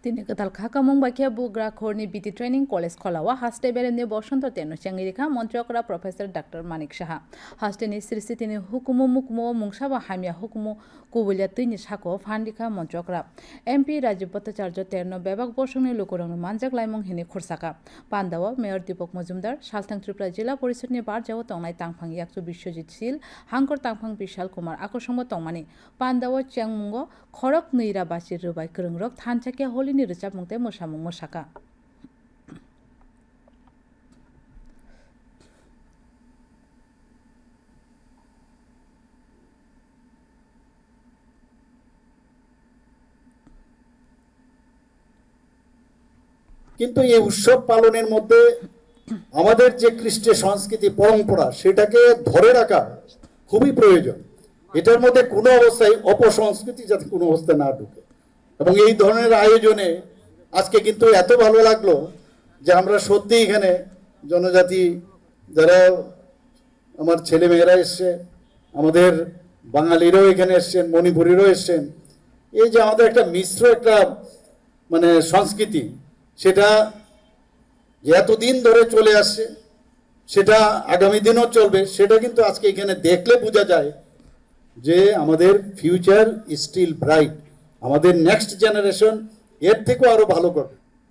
Tini ketal khaka mong bakia bugra khorni biti training college kholawa. Haste beremne বসন্ত তেন চাঙ্গিরিখা মন্ত্রকরা professor doctor Manik Saha হাস্টেনি সৃষ্টি তিনি হুকুমু মুকুমু মুংসাবা হামিয়া হুকুমু কুবুলিয়া তুইনি সাকো ফান্ডিখা মন্ত্রকরা এমপি রাজীব ভট্টাচার্য তেরন বেবাক বসংনি লোকরং মানজাক লাইমং হিনি খুরসাকা পান্দাও মেয়র দীপক মজুমদার সালথাং ত্রিপুরা জেলা পরিষদনি বারজাও তংনাই তাংফাং ইয়াকসু বিশ্বজিৎ শীল হাঙ্কর তাংফাং বিশাল কুমার আকর্ষঙ্গ তংমানি পান্দাও চ্যাংমুঙ্গ খরক নৈরা বাসির রুবাই থানচাকিয়া হলিনি রেচাপ মুংতে মোসামুং মোসাকা কিন্তু এই উৎসব পালনের মধ্যে আমাদের যে খ্রিস্টের সংস্কৃতি পরম্পরা, সেটাকে ধরে রাখা খুবই প্রয়োজন। এটার মধ্যে কোনো অবস্থায় অপসংস্কৃতি যাতে কোনো অবস্থায় না ঢুকে। এবং এই ধরনের আয়োজনে আজকে কিন্তু এত ভালো লাগল যে আমরা সত্যি এখানে জনজাতি, যারা আমার ছেলে মেয়েরা এসছে, আমাদের বাঙালিরাও এখানে এসছেন, মণিপুরিরও এসছেন, এই যে আমাদের একটা মিশ্র একটা মানে সংস্কৃতি, সেটা যে এতদিন ধরে চলে আসছে, সেটা আগামী দিনও চলবে, সেটা কিন্তু আজকে এখানে দেখলে বোঝা যায় যে আমাদের ফিউচার স্টিল ব্রাইট আমাদের নেক্সট জেনারেশন এর থেকেও আরও ভালো করবে।